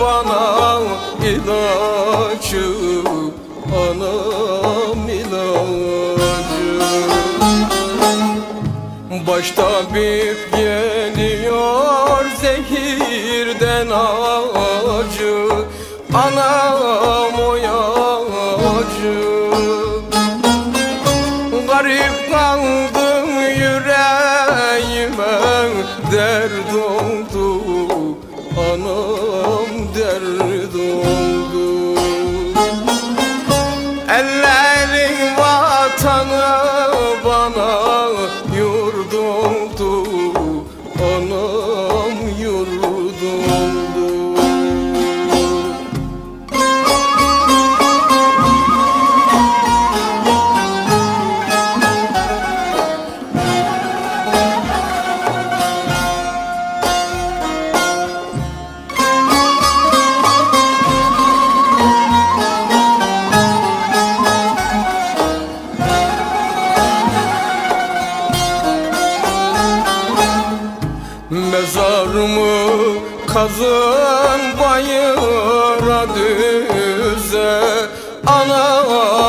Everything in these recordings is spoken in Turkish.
bana ilacı Anam ilacı. Başta bir geliyor zehirden acı Anam o acı Garip kaldım yüreğime dert oldu Anam dert oldu. Ellerin vatanı bana yurt oldu Mezarımı kazın bayıra düze. Anam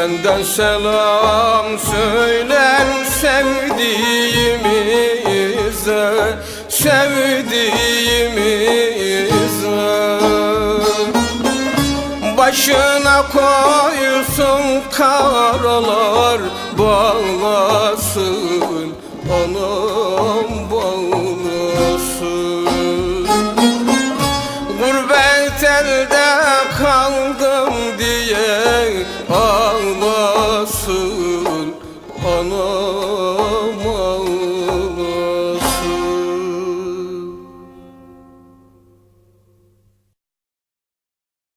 Benden selam söylen sevdiğimize Sevdiğimize. Başına koysun karalar bağlasın Anam bağlasın Gurbet elde kaldım diye olsun ana